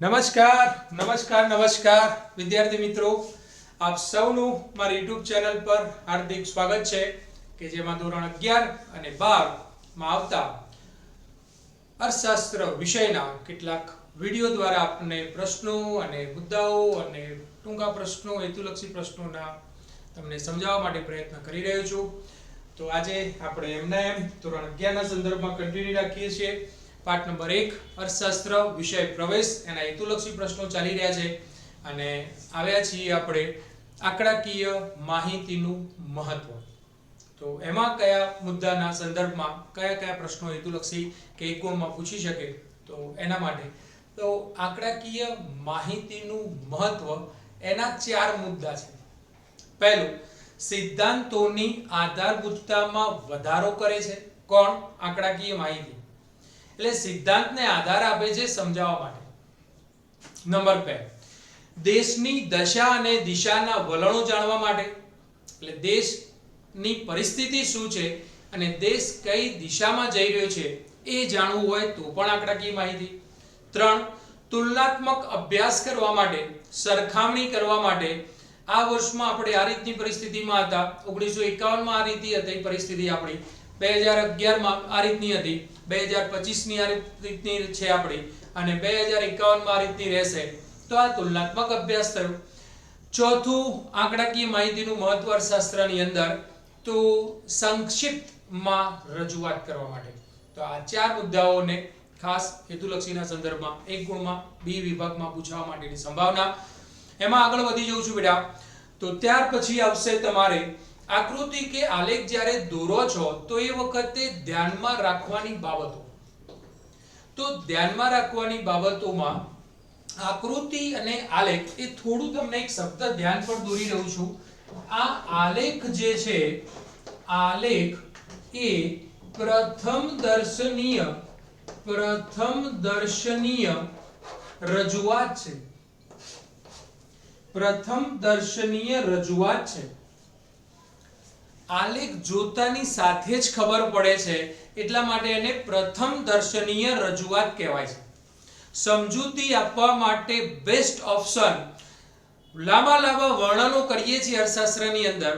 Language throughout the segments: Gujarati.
નમસ્કાર નમસ્કાર નમસ્કાર, વિદ્યાર્થી મિત્રો. આપ સૌનું મારી યુટ્યુબ ચેનલ પર હાર્દિક સ્વાગત છે કે જેમાં ધોરણ અગિયાર અને બારમાં આવતા અર્થશાસ્ત્ર વિષયના કેટલાક વીડિયો દ્વારા આપને પ્રશ્નો અને મુદ્દાઓ અને ટૂંકા પ્રશ્નો, હેતુલક્ષી પ્રશ્નોના તમને સમજાવવા માટે પ્રયત્ન કરી રહ્યો છું. તો આજે આપણે એમના એમ ધોરણ અગિયારના સંદર્ભમાં કન્ટિન્યુ રાખીએ છીએ. પાઠ નંબર એક, અર્થશાસ્ત્ર, વિષય પ્રવેશ, એના હેતુલક્ષી પ્રશ્નો ચાલી રહ્યા છે. અને આવ્યા છીએ આપણે આંકડાકીય માહિતીનું મહત્વ. તો એમાં કયા મુદ્દાના સંદર્ભમાં કયા કયા પ્રશ્નો હેતુલક્ષી કે એકોણમાં પૂછી શકે, તો એના માટે. તો આંકડાકીય માહિતીનું મહત્વ એના ચાર મુદ્દા છે. પહેલું, સિદ્ધાંતોની આધારભૂતતામાં વધારો કરે છે. કોણ? આંકડાકીય માહિતી. એટલે સિદ્ધાંતને આધાર આપે છે સમજાવવા માટે. નંબર બે. દેશની દશા અને દિશાના વલણો જાણવા માટે. એટલે દેશની પરિસ્થિતિ શું છે અને દેશ કઈ દિશામાં જઈ રહ્યો છે એ જાણવું હોય તો પણ આંકડાકીય માહિતી. ત્રણ. તુલનાત્મક અભ્યાસ કરવા માટે, સરખામણી કરવા માટે. આ વર્ષમાં આપણે આ રીતની પરિસ્થિતિમાં હતા. ઓગણીસો એકાવનમાં આ રીતની હતી પરિસ્થિતિ આપણી. બે હજાર અગિયારમાં આ રીતની હતી. બે હજાર આ રીતની છે આપણી અને બે હજાર રીતની રહેશે. તો આ તુલનાત્મક અભ્યાસ થયો. ચોથું આંકડાકીય માહિતીનું મહત્વ અર્થશાસ્ત્રની અંદર તો સંક્ષિપ્તમાં રજૂઆત કરવા માટે. તો આ ચાર મુદ્દાઓને ખાસ હેતુલક્ષીના સંદર્ભમાં એક ગુણમાં બી વિભાગમાં પૂછવા માટેની સંભાવના. એમાં આગળ વધી જઉં છું બેટા. તો ત્યાર પછી આવશે તમારે આકૃતિ કે આલેખ જ્યારે દોરો છો, તો એ વખતે ધ્યાનમાં રાખવાની બાબતો. તો ધ્યાનમાં રાખવાની બાબતોમાં આકૃતિ અને આલેખ એ થોડું તમને એક શબ્દ ધ્યાન પર દોરી રહ્યું છું. આ આલેખ જે છે, આલેખ એ પ્રથમ દર્શનીય પ્રથમ દર્શનીય રજૂઆત છે. પ્રથમ દર્શનીય રજૂઆત છે. આલેખ જોતાની સાથે જ ખબર પડે છે, એટલા માટે એને પ્રથમ દર્શનીય રજૂઆત કહેવાય છે. સમજૂતી આપવા માટે બેસ્ટ ઓપ્શન લાંબા લાંબા વર્ણનો કરીએ છીએ અર્થશાસ્ત્રની અંદર.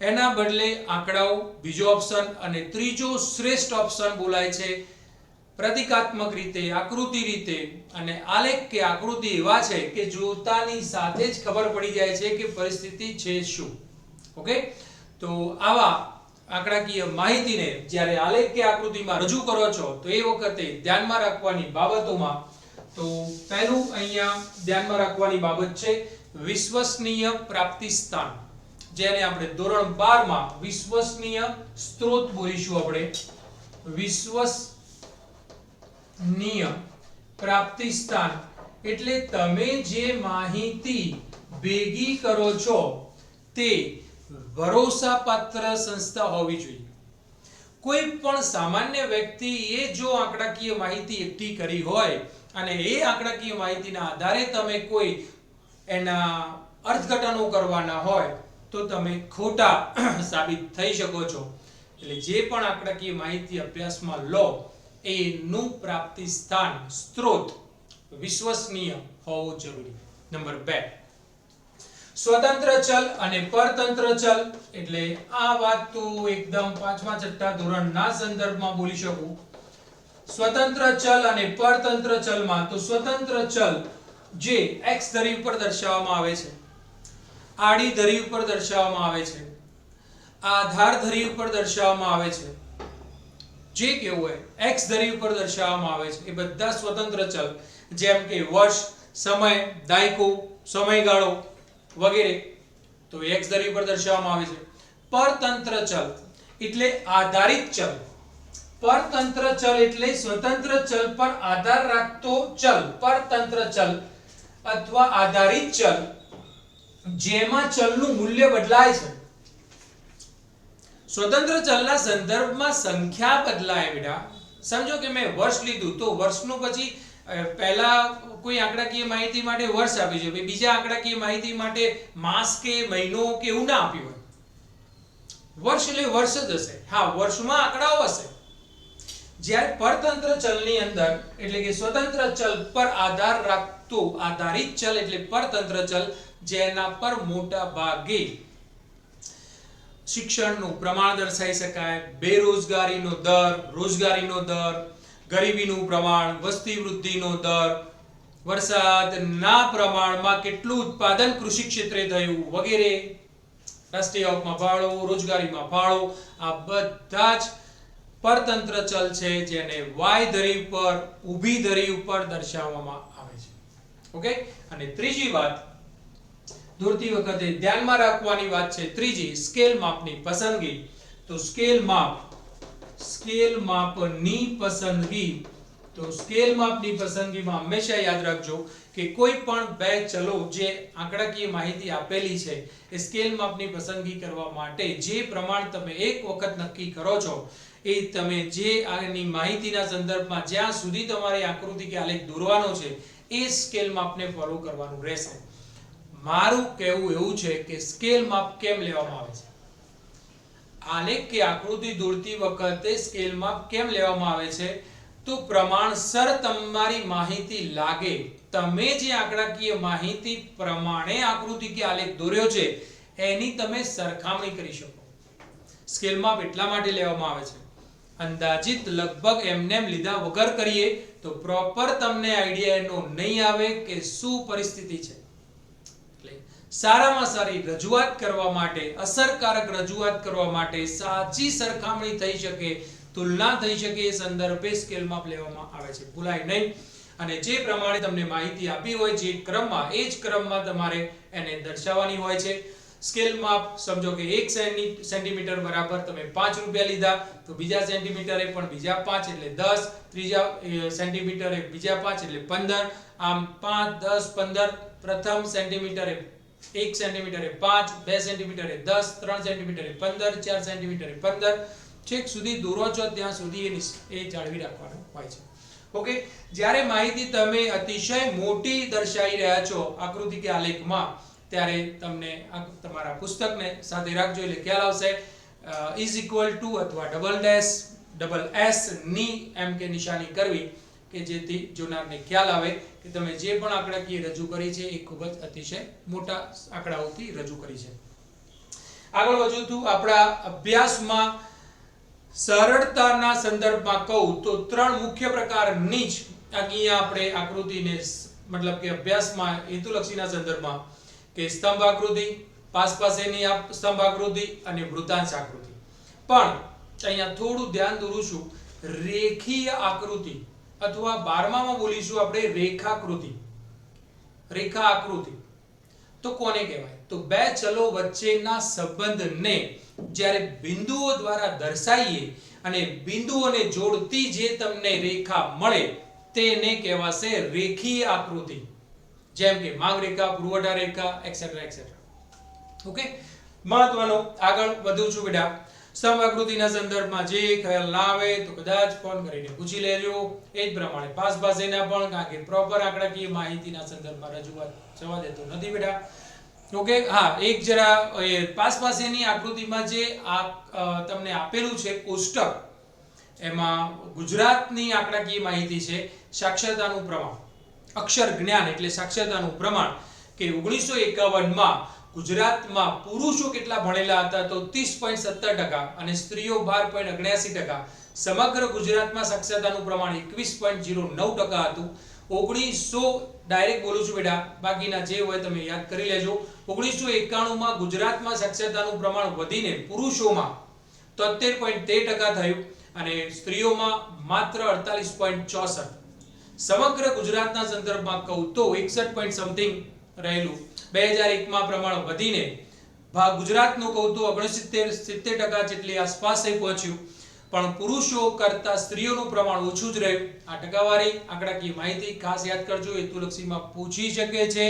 એના બદલે આંકડાઓ, બીજો ઓપ્શન અને ત્રીજો શ્રેષ્ઠ ઓપ્શન બોલાય છે, પ્રતિકાત્મક રીતે, આકૃતિ રીતે. અને આલેખ કે આકૃતિ એવા છે કે જોતાની સાથે જ ખબર પડી જાય છે કે પરિસ્થિતિ છે શું. ઓકે તો આવા આંકડાકીય માહિતીને જ્યારે આલેખ કે આકૃતિમાં રજૂ કરો છો, તો એ વખતે ધ્યાનમાં રાખવાની બાબતોમાં, તો પહેલું અહીંયા ધ્યાનમાં રાખવાની બાબત છે, વિશ્વસનીય પ્રાપ્તિ સ્થાન. જેને આપણે ધોરણ 12 માં વિશ્વસનીય સ્ત્રોત બોલીશું આપણે. વિશ્વસનીય પ્રાપ્તિ સ્થાન. એટલે તમે જે માહિતી ભેગી કરો છો, તે ભરોસાપાત્ર સંસ્થા હોવી જોઈએ. કોઈ પણ સામાન્ય વ્યક્તિ એ જો આંકડાકીય માહિતી એકઠી કરી હોય અને એ આંકડાકીય માહિતીના આધારે તમે કોઈ એના અર્થઘટનો કરવાના હોય તો તમે ખોટા સાબિત થઈ શકો છો. એટલે જે પણ આંકડાકીય માહિતી અભ્યાસમાં લો, એનું પ્રાપ્તિ સ્થાન સ્ત્રોત વિશ્વસનીય હોવું જરૂરી. નંબર બે. સ્વતંત્ર ચલ અને પરતંત્ર ચલ. એટલે આ વાત તો એકદમ પાંચમા છઠ્ઠા ધોરણના સંદર્ભમાં બોલી શકું. સ્વતંત્ર ચલ અને પરતંત્ર ચલમાં તો સ્વતંત્ર ચલ જે x ધરી ઉપર દર્શાવવામાં આવે છે. આડી ધરી ઉપર દર્શાવવામાં આવે છે. આધાર ધરી ઉપર દર્શાવવામાં આવે છે. જે કેવું હોય, x ધરી ઉપર દર્શાવવામાં આવે છે. એ બધા સ્વતંત્ર ચલ. જેમ કે વર્ષ, સમય, દાયકો, સમયગાળો. વગેરે. તો એક્સ ધરી પર દર્શાવવામાં આવે છે. પરતંત્ર ચલ એટલે આધારિત ચલ. પરતંત્ર ચલ એટલે સ્વતંત્ર ચલ પર આધાર રાખતો ચલ. પરતંત્ર ચલ અથવા આધારિત ચલ, જેમાં ચલનું મૂલ્ય બદલાય છે. સ્વતંત્ર ચલના સંદર્ભમાં સંખ્યા બદલાય બેટા સમજો કે મેં વર્ષ લીધું તો વર્ષનું પછી પહેલા કોઈ આંકડાકીય માહિતી માટે વર્ષ આપ્યું છે. બીજા આંકડાકીય માહિતી માટે માસ કે મહિનો કે એવું ના આપ્યું હોય. વર્ષ એટલે વર્ષ જ હશે. હા, વર્ષમાં આંકડાઓ હશે. જ્યારે પરતંત્ર ચલની અંદર, એટલે કે સ્વતંત્ર ચલ પર આધાર રાખતું, આધારિત ચલ એટલે પરતંત્ર ચલ, જેના પર મોટા ભાગે શિક્ષણનું પ્રમાણ દર્શાવી શકાય, બેરોજગારીનો દર, રોજગારીનો દર ગરીબીનું પ્રમાણ, વસ્તી વૃદ્ધિનો દર વરસાદના પ્રમાણમાં કેટલું ઉત્પાદન કૃષિ ક્ષેત્રે થયું વગેરે. રાષ્ટ્રીય આવકમાં ફાળો, રોજગારીમાં ફાળો, આ બધા જ પરતંત્ર ચલ છે જેને વાય ધરી ઉપર, ઊભી ધરી ઉપર દર્શાવવામાં આવે છે. ઓકે? અને ત્રીજી વાત દોરતી વખતે ધ્યાનમાં રાખવાની વાત છે. ત્રીજી, સ્કેલ માપની પસંદગી. તો સ્કેલ માપ સ્કેલ માપની પસંદગી. તો સ્કેલ માપની પસંદગીમાં હંમેશા યાદ રાખજો કે કોઈ પણ બે ચલો જે આંકડાકીય માહિતી આપેલી છે, એ સ્કેલ માપની પસંદગી કરવા માટે જે પ્રમાણ તમે એક વખત નક્કી કરો છો, એ તમે જે આની માહિતીના સંદર્ભમાં જ્યાં સુધી તમારી આકૃતિ કે આલેખ દોરવાનો છે, એ સ્કેલ માપને ફોલો કરવાનું રહેશે. મારું કહેવું એવું છે કે સ્કેલ માપ કેમ લેવામાં આવે છે? આલેખ કે આકૃતિ દોરતી વખતે સ્કેલ માપ કેમ લેવામાં આવે છે? તો પ્રમાણસર તમારી માહિતી લાગે. તમે જે આંકડાકીય માહિતી પ્રમાણે આકૃતિ કે આલેખ દોર્યો છે, એની તમે સરખામણી કરી શકો. સ્કેલ માપ એટલા માટે લેવામાં આવે છે. અંદાજિત લગભગ એમનેમ લીધા વગર કરીએ, તો પ્રોપર તમને આઈડિયા એનો નહીં આવે કે શું પરિસ્થિતિ છે. સારામાં સારી રજૂઆત કરવા માટે, અસરકારક રજૂઆત કરવા માટે સાચી સરખામણી થઈ શકે, તુલના થઈ શકે એ સંદર્ભે સ્કેલમાં લેવામાં આવે છે. ભૂલાય નહીં. અને જે પ્રમાણે તમને માહિતી આપી હોય જે ક્રમમાં, એ જ ક્રમમાં તમારે એને દર્શાવવાની હોય છે. સ્કેલ માપ સમજો કે એક સેન્ટીમીટર બરાબર તમે પાંચ રૂપિયા લીધા, તો બીજા સેન્ટીમીટરે પણ બીજા પાંચ એટલે દસ, ત્રીજા સેન્ટીમીટરે બીજા પાંચ એટલે પંદર. આમ પાંચ, દસ, પંદર પ્રથમ સેન્ટીમીટરે એક સેન્ટીમીટરે પાંચ, બે સેન્ટીમીટરે દસ, ત્રણ સેન્ટીમીટરે પંદર, ચાર સેન્ટીમીટરે પંદર. છેક સુધી દોરો છો, ત્યાં સુધી એ એ જાળવી રાખવાનું હોય છે. ઓકે જ્યારે માહિતી તમે અતિશય મોટી દર્શાવી રહ્યા છો, આકૃતિ કે આલેખમાં, ત્યારે તમને તમારા પુસ્તકને સાથે રાખજો, એટલે ખ્યાલ આવશે. ઇઝ ઇક્વલ ટુ અથવા ડબલ ડેશ ડબલ એસની એમ કે નિશાની કરવી. કે જેથી જોનારને ખ્યાલ આવે કે તમે જે પણ આંકડાકીય રજૂ કરી છે એ ખૂબ જ અતિશય મોટા આંકડાઓથી રજૂ કરી છે. આગળ વધતું આપણા અભ્યાસમાં સરળતાના સંદર્ભમાં કહું તો ત્રણ મુખ્ય પ્રકારની જ અહીંયા આપણે આકૃતિને મતલબ કે અભ્યાસમાં હેતુલક્ષીના સંદર્ભમાં કે સ્તંભ આકૃતિ પાસ પાસેની સ્તંભ આકૃતિ અને વૃતાંશ આકૃતિ. પણ અહીંયા થોડું ધ્યાન દોરું છું. રેખીય આકૃતિ અથવા બારમામાં બોલીશું આપણે રેખાકૃતિ. રેખા આકૃતિ તો કોને કહેવાય? તો બે ચલો વચ્ચેના સંબંધને જ્યારે બિંદુઓ દ્વારા દર્શાવીએ અને બિંદુઓને જોડતી જે તમને રેખા મળે તેને કહેવાશે રેખીય આકૃતિ જેમ કે માંગ રેખા, પુરવઠા રેખા એક્સેટ્રા એક્સેટ્રા ઓકે મહત્વનો. આગળ વધુ છું બેટા. સ્તંભ સંદર્ભમાં જે ખ્યાલ ના આવે તો કદાચ ફોન કરીને પૂછી લેજો. એ જ પ્રમાણે પાસ પાસેના પણ કારણ કે પ્રોપર આંકડાકીય માહિતીના સંદર્ભમાં રજૂઆત જવા દેતો નથી બેટા. ઓકે હા, એક જરા, એ પાસ પાસેની આકૃતિમાં જે આ તમને આપેલું છે કોષ્ટક, એમાં ગુજરાતની આંકડાકીય માહિતી છે સાક્ષરતાનું પ્રમાણ, અક્ષર જ્ઞાન એટલે સાક્ષરતાનું પ્રમાણ કે ઓગણીસો એકાવનમાં ગુજરાતમાં પુરુષો કેટલા ભણેલા હતા તો ત્રીસ પોઈન્ટ સત્તર ટકા અને સ્ત્રીઓ બાર પોઈન્ટ અગ્યાસી ટકા. સમગ્ર ગુજરાતમાં સાક્ષરતાનું પ્રમાણ એકવીસ પોઈન્ટ જીરો નવ ટકા હતું. ઓગણીસો, ડાયરેક્ટ બોલું છું બેટા, બાકીના જે હોય તમે યાદ કરી લેજો. ઓગણીસો એકાણુંમાં ગુજરાતમાં સાક્ષરતાનું પ્રમાણ વધીને પુરુષોમાં તોતેર પોઈન્ટ તેર ટકા થયું અને સ્ત્રીઓમાં માત્ર અડતાલીસ પોઈન્ટ ચોસઠ. સમગ્ર ગુજરાતના સંદર્ભમાં કહું તો એકસઠ પોઈન્ટ સમથિંગ રહેલું. બે હજાર એકમાં પ્રમાણ વધીને ભા ગુજરાતનું કહું તો ઓગણસિત્તેર, સિત્તેર ટકા જેટલી આસપાસ પહોંચ્યું. પણ પુરુષો કરતા સ્ત્રીઓનું પ્રમાણ ઓછું જ રહ્યું. આ ટકાવારી આંકડાકીય માહિતી ખાસ યાદ કરજો. હેતુલક્ષીમાં પૂછી શકે છે.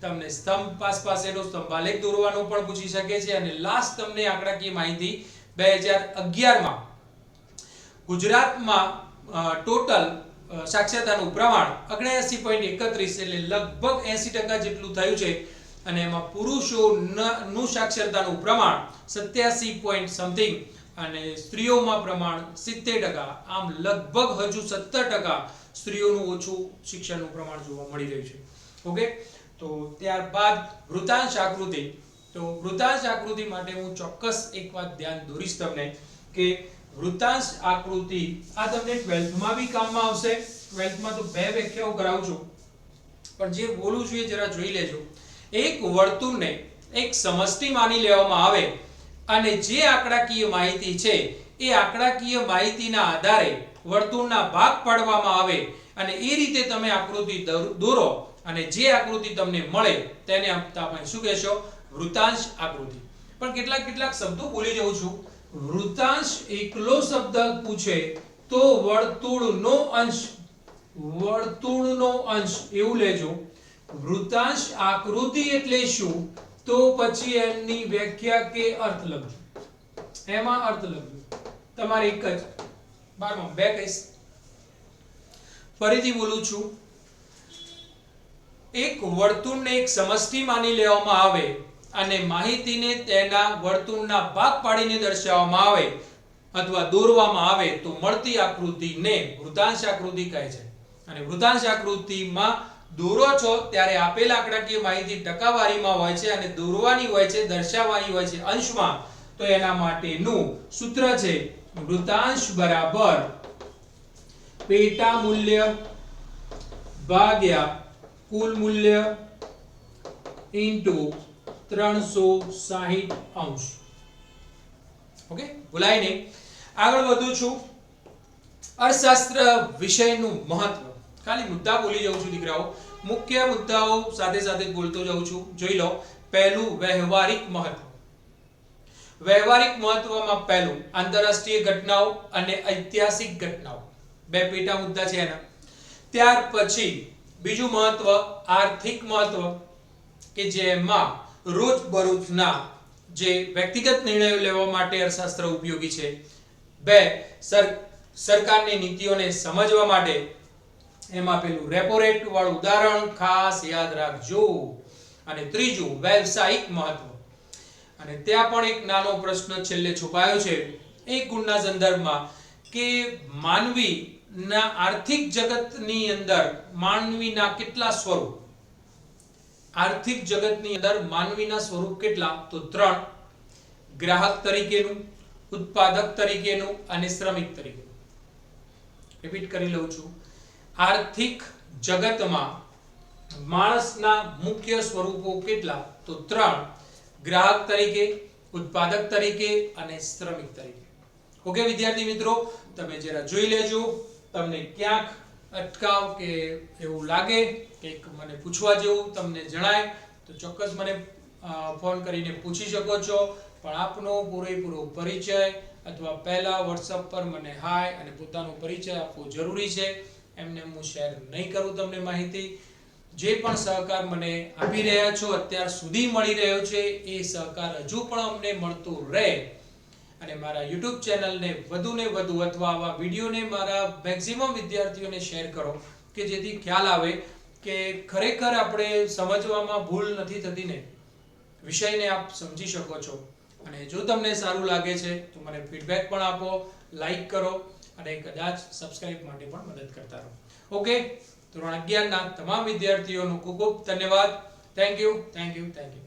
તમને સ્તંભ પાસ પાસેનો સ્તંભાલેખ દોરવાનો પણ પૂછી શકે છે. અને લાસ્ટ તમને આંકડાકીય માહિતી બે હજાર અગિયારમાં ગુજરાતમાં ટોટલ સાક્ષરતાનું પ્રમાણ ઓગણએંસી પોઈન્ટ એકત્રીસ એટલે લગભગ એંસી ટકા જેટલું થયું છે. અને એમાં પુરુષોનું સાક્ષરતાનું પ્રમાણ સત્યાસી પોઈન્ટ સમથિંગ અને સ્ત્રીઓમાં પ્રમાણ સિત્તેર ટકા. આમ લગભગ હજુ સત્તર ટકા સ્ત્રીઓનું ઓછું શિક્ષણનું પ્રમાણ જોવા મળી રહ્યું છે. ઓકે? તો ત્યારબાદ વૃતાંશ આકૃતિ. તો વૃતાંશ આકૃતિ માટે હું ચોક્કસ એક વાત ધ્યાન દોરીશ તમને કે વૃતાંશ આકૃતિ આ તમને ટ્વેલ્થમાં બી કામમાં આવશે. ટ્વેલ્થમાં તો બે વ્યાખ્યાઓ કરાવું છું. પણ જે બોલું છું એ જરા જોઈ લેજો. એક વર્તુળને એક સમષ્ટિ માની લેવામાં આવે અને જે આંકડાકીય માહિતી છે એ આંકડાકીય માહિતીના આધારે વર્તુળના ભાગ પાડવામાં આવે અને એ રીતે તમે આકૃતિ દોરો અને જે આકૃતિ તમને મળે તેને આપણે શું કહેશો? વૃતાંશ આકૃતિ. પણ કેટલાક કેટલાક શબ્દો ભૂલી જાઉં છું. વૃતાંશ એકલો શબ્દ પૂછે તો વર્તુળનો અંશ વર્તુળનો અંશ એવું લેજો. વૃતાંશ આકૃતિ એટલે શું? તો પછી એમની વ્યાખ્યા કે અર્થ લખજો એમાં અર્થ લખજો તમારે એક જ. બારમાં, બે કહીશ. ફરીથી બોલું છું. એક વર્તુળને એક સમષ્ટિ માની લેવામાં આવે અને માહિતીને તેના વર્તુળના ભાગ પાડીને દર્શાવવામાં આવે અથવા દોરવામાં આવે તો મળતી આકૃતિને વૃતાંશ આકૃતિ કહે છે. અને વૃતાંશ આકૃતિમાં દોરો છો ત્યારે આપેલ આંકડાકીય માહિતી ટકાવારીમાં હોય છે અને દોરવાની હોય છે, દર્શાવવાની હોય છે અંશમાં. તો એના માટેનું સૂત્ર છે વૃતાંશ બરાબર પેટા મૂલ્ય ભાગ્યા કુલ મૂલ્ય ઇન્ટુ ત્રણસો સાહીઠ અંશ. ઓકે? ભૂલાય નહીં. આગળ વધું છું. અર્થશાસ્ત્ર વિષયનું મહત્વ. ખાલી મુદ્દા બોલી જાઉં છું, દીકરાઓ. મુખ્ય મુદ્દાઓ સાથે સાથે બોલતો જાઉં છું. જોઈ લો, પહેલું વ્યવહારિક મહત્વ. વ્યવહારિક મહત્વમાં પહેલું આંતરરાષ્ટ્રીય ઘટનાઓ અને ઐતિહાસિક ઘટનાઓ. બે પેટા મુદ્દા છે એના. ત્યાર પછી બીજું મહત્વ, આર્થિક મહત્વ, કે જેમાં રોજબરોજના જે વ્યક્તિગત નિર્ણયો લેવા માટે અર્થશાસ્ત્ર ઉપયોગી છે. બે સરકારની નીતિઓને સમજવા માટે એમાં પેલું રેપો રેટ વાળું ઉદાહરણ ખાસ યાદ રાખજો. અને ત્રીજું, વ્યવસાયિક મહત્વ. અને ત્યાં પણ એક નાનો પ્રશ્ન છેલ્લે છુપાયો છે. એક ગુણના સંદર્ભમાં કે માનવીના આર્થિક જગતની અંદર માનવીના કેટલા સ્વરૂપ? આર્થિક જગતની અંદર માનવીના સ્વરૂપ કેટલા? તો ત્રણ. ગ્રાહક તરીકેનું, ઉત્પાદક તરીકેનું અને શ્રમિક તરીકેનું. રિપીટ કરી લઉં છું. આર્થિક જગતમાં માણસના મુખ્ય સ્વરૂપો કેટલા? તો ત્રણ. ગ્રાહક તરીકે, ઉત્પાદક તરીકે અને શ્રમિક તરીકે. ઓકે, વિદ્યાર્થી મિત્રો? તમે જરા જોઈ લેજો. તમને ક્યાંક અટકાવ કે એવું લાગે કે મને પૂછવા જેવું તમને જણાય, તો ચોક્કસ મને ફોન કરીને પૂછી શકો છો. પણ આપનો પૂરેપૂરો પરિચય અથવા પહેલા વોટ્સઅપ પર મને હાય અને પોતાનો પરિચય આપવો જરૂરી છે. એમને હું શેર નહીં કરું તમને માહિતી. જે પણ સહકાર મને આપી રહ્યા છો, અત્યાર સુધી મળી રહ્યો છે, એ સહકાર હજુ પણ અમને મળતો રહે. અને મારા YouTube ચેનલને વધુ ને વધુ અથવા આવા વિડીયોને મારા મેક્સિમમ વિદ્યાર્થીઓને શેર કરો, કે જેથી ખ્યાલ આવે કે ખરેખર આપણે સમજવામાં ભૂલ નથી થતી ને. વિષયને આપ સમજી શકો છો. અને જો તમને સારું લાગે છે, તો મને ફીડબેક પણ આપો લાઈક કરો. અને કદાચ સબસ્ક્રાઇબ માટે પણ મદદ કરતા રહો. ઓકે ધોરણ અગિયારના તમામ વિદ્યાર્થીઓનો ખૂબ ખૂબ ધન્યવાદ. Thank you thank you thank you